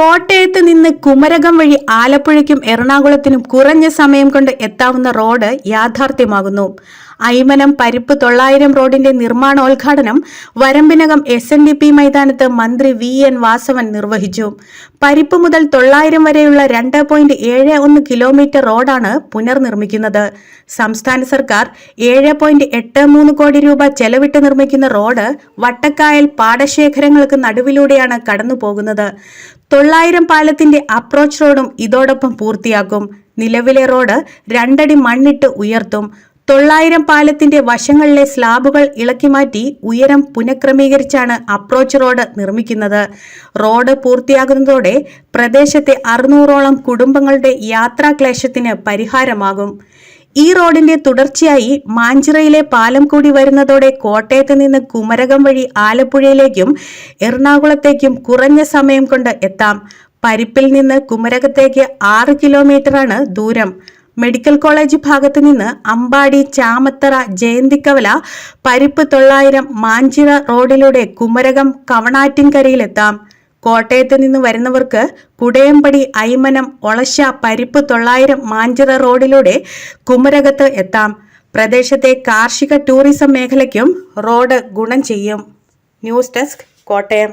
കോട്ടയത്ത് നിന്ന് കുമരകം വഴി ആലപ്പുഴയ്ക്കും എറണാകുളത്തിനും കുറഞ്ഞ സമയം കൊണ്ട് എത്താവുന്ന റോഡ് യാഥാർത്ഥ്യമാകുന്നു. ഐമനം പരിപ്പ് തൊള്ളായിരം റോഡിന്റെ നിർമ്മാണോദ്ഘാടനം വരമ്പിനകം എസ് എൻ ഡി പി മൈതാനത്ത് മന്ത്രി വി എൻ വാസവൻ നിർവഹിച്ചു. പരിപ്പ് മുതൽ തൊള്ളായിരം വരെയുള്ള രണ്ട് പോയിന്റ് ഏഴ് ഒന്ന് കിലോമീറ്റർ റോഡാണ് പുനർനിർമ്മിക്കുന്നത്. സംസ്ഥാന സർക്കാർ ഏഴ് പോയിന്റ് എട്ട് മൂന്ന് കോടി രൂപ ചെലവിട്ട് നിർമ്മിക്കുന്ന റോഡ് വട്ടക്കായൽ പാടശേഖരങ്ങൾക്ക് നടുവിലൂടെയാണ് കടന്നു പോകുന്നത് തൊള്ളായിരം പാലത്തിന്റെ അപ്രോച്ച് റോഡും ഇതോടൊപ്പം പൂർത്തിയാക്കും. നിലവിലെ റോഡ് രണ്ടടി മണ്ണിട്ട് ഉയർത്തും. തൊള്ളായിരം പാലത്തിന്റെ വശങ്ങളിലെ സ്ലാബുകൾ ഇളക്കി മാറ്റി ഉയരം പുനഃക്രമീകരിച്ചാണ് അപ്രോച്ച് റോഡ് നിർമ്മിക്കുന്നത്. റോഡ് പൂർത്തിയാകുന്നതോടെ പ്രദേശത്തെ അറുന്നൂറോളം കുടുംബങ്ങളുടെ യാത്രാക്ലേശത്തിന് പരിഹാരമാകും. ഈ റോഡിന്റെ തുടർച്ചയായി മാഞ്ചിറയിലെ പാലം കൂടി വരുന്നതോടെ കോട്ടയത്ത് നിന്ന് കുമരകം വഴി ആലപ്പുഴയിലേക്കും എറണാകുളത്തേക്കും കുറഞ്ഞ സമയം കൊണ്ട് എത്താം. പരിപ്പിൽ നിന്ന് കുമരകത്തേക്ക് ആറ് കിലോമീറ്ററാണ് ദൂരം. മെഡിക്കൽ കോളേജ് ഭാഗത്ത് നിന്ന് അമ്പാടി ചാമത്തറ ജയന്തിക്കവല പരിപ്പ് തൊള്ളായിരം മാഞ്ചിറ റോഡിലൂടെ കുമരകം കവണാറ്റിൻകരയിലെത്താം. കോട്ടയത്ത് നിന്ന് വരുന്നവർക്ക് കുടയമ്പടി ഐമനം ഒളശ പരിപ്പ് തൊള്ളായിരം മാഞ്ചിറ റോഡിലൂടെ കുമരകത്ത് എത്താം. പ്രദേശത്തെ കാർഷിക ടൂറിസം മേഖലയ്ക്കും റോഡ് ഗുണം ചെയ്യും. News desk Kottayam.